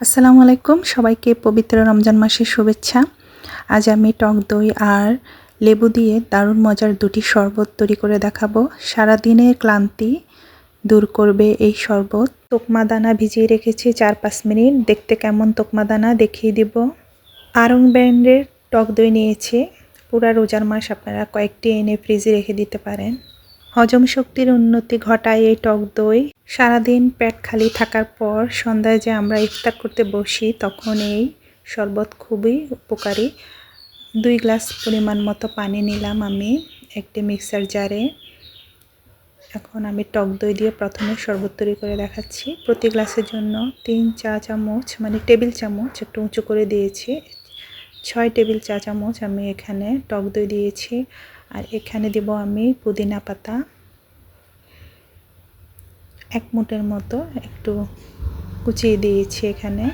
আসসালামু আলাইকুম। সবাইকে পবিত্র রমজান মাসের শুভেচ্ছা। আজ আমি টক দই আর লেবু দিয়ে দারুণ মজার দুটি শরবত তৈরি করে দেখাবো। সারাদিনের ক্লান্তি দূর করবে এই শরবত। তোকমা দানা ভিজিয়ে রেখেছি চার পাঁচ মিনিট। দেখতে কেমন তোকমা দানা দেখিয়ে দিব। আরং ব্র্যান্ডের টক দই নিয়েছি। পুরা রোজার মাস আপনারা কয়েকটি এনে ফ্রিজে রেখে দিতে পারেন। হজম শক্তির উন্নতি ঘটায় এই টক দই। সারাদিন পেট খালি থাকার পর সন্ধ্যায় যে আমরা ইফতার করতে বসি, তখন এই শরবত খুবই উপকারী। দুই গ্লাস পরিমাণ মতো পানি নিলাম আমি একটি মিক্সার জারে। এখন আমি টক দই দিয়ে প্রথমে শরবত তৈরি করে দেখাচ্ছি। প্রতি গ্লাসের জন্য তিন চা চামচ মানে টেবিল চামচ একটু উঁচু করে দিয়েছি। ছয় টেবিল চা চামচ আমি এখানে টক দই দিয়েছি। আর এখানে দেব আমি পুদিনা পাতা। এক মুটের মতো একটু কুচিয়ে দিয়েছি এখানে।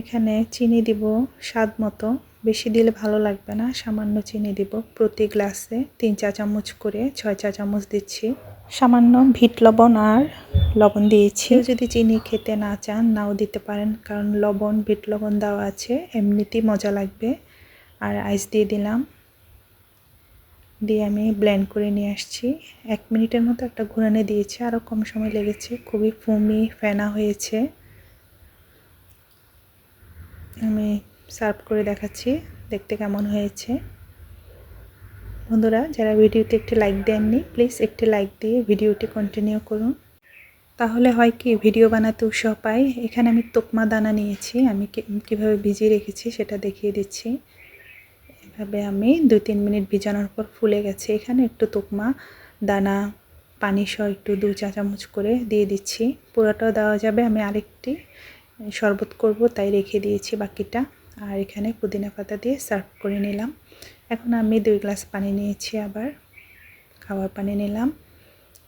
এখানে চিনি দিব স্বাদ মতো। বেশি দিলে ভালো লাগবে না। সামান্য চিনি দিব প্রতি গ্লাসে তিন চা চামচ করে, ছয় চা চামচ দিচ্ছি। সামান্য ভিট লবণ আর লবণ দিয়েছি। যদি চিনি খেতে না চান, নাও দিতে পারেন, কারণ লবণ, ভিট লবণ দেওয়া আছে, এমনিতেই মজা লাগবে। আর আইস দিয়ে দিলাম। দিয়ে আমি ব্লেন্ড করে নিয়ে আসছি। এক মিনিটের মতো একটা ঘুরানে দিয়েছি আরও কম সময় লেগেছে। খুবই ফুমি ফেনা হয়েছে। আমি সার্ভ করে দেখাচ্ছি। দেখতে কেমন হয়েছে। বন্ধুরা, যারা ভিডিওতে একটি লাইক দেননি প্লিজ একটি লাইক দিয়ে ভিডিওটি কন্টিনিউ করুন। তাহলে হয় কি, ভিডিও বানাতে উৎসাহ পাই। এখানে আমি তোকমা দানা নিয়েছি, আমি কীভাবে ভিজিয়ে রেখেছি সেটা দেখিয়ে দিচ্ছি। এভাবে আমি দুই তিন মিনিট ভিজানোর পর ফুলে গেছে। এখানে একটু তোকমা দানা, পানি সহ একটু দু চা চামচ করে দিয়ে দিচ্ছি। পুরোটাও দেওয়া যাবে, আমি আরেকটি শরবত করব, তাই রেখে দিয়েছি বাকিটা। আর এখানে পুদিনা পাতা দিয়ে সার্ভ করে নিলাম। এখন আমি দুই গ্লাস পানি নিয়েছি আবার। খাওয়ার পানি নিলাম।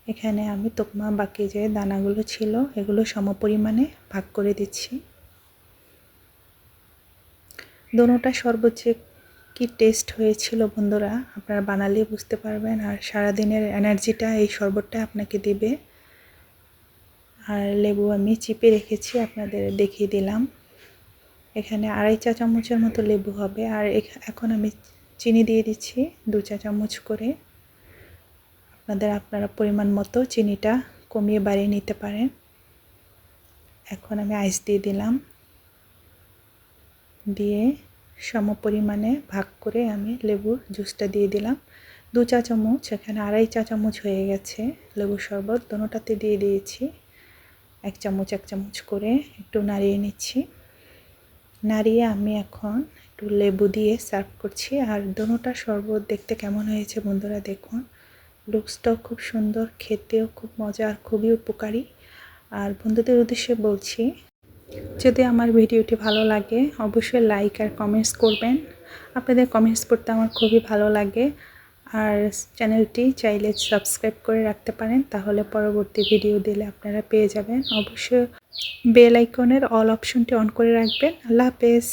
এখানে আমি তোকমা, বাকি যে দানাগুলো ছিল, এগুলো সম পরিমাণে ভাগ করে দিচ্ছি। দোনোটা শরবত কি টেস্ট হয়েছিল বন্ধুরা, আপনারা বানালে বুঝতে পারবেন। আর সারাদিনের এনার্জিটা এই শরবতটা আপনাকে দেবে। আর লেবু আমি চিপে রেখেছি, আপনাদের দেখিয়ে দিলাম। এখানে আড়াই চা চামচের মতো লেবু হবে। আর এখন আমি চিনি দিয়ে দিচ্ছি দু চা চামচ করে। আপনাদের, আপনারা পরিমাণ মতো চিনিটা কমিয়ে বাড়িয়ে নিতে পারেন। এখন আমি আইস দিয়ে দিলাম। দিয়ে সম পরিমাণে ভাগ করে আমি লেবুর জুসটা দিয়ে দিলাম। দু চা চামচ, এখানে আড়াই চা চামচ হয়ে গেছে লেবুর শরবত। দোনোটাতে দিয়ে দিয়েছি। এক চামচ এক চামচ করে একটু নাড়িয়ে নিচ্ছি। নাড়িয়ে আমি এখন একটু লেবু দিয়ে সার্ভ করছি। আর দোনোটা শরবত দেখতে কেমন হয়েছে বন্ধুরা দেখুন। লুকসটাও খুব সুন্দর, খেতেও খুব মজা আর খুবই উপকারী। আর বন্ধুদের উদ্দেশ্যে বলছি, যদি আমার ভিডিওটি ভালো লাগে, অবশ্যই লাইক আর কমেন্টস করবেন। আপনাদের কমেন্টস পড়তে আমার খুবই ভালো লাগে। আর চ্যানেলটি চাইলে সাবস্ক্রাইব করে রাখতে পারেন, তাহলে পরবর্তী ভিডিও দিলে আপনারা পেয়ে যাবেন। অবশ্যই বেল আইকনের অল অপশনটি অন করে রাখবেন। আল্লাহ হাফেজ।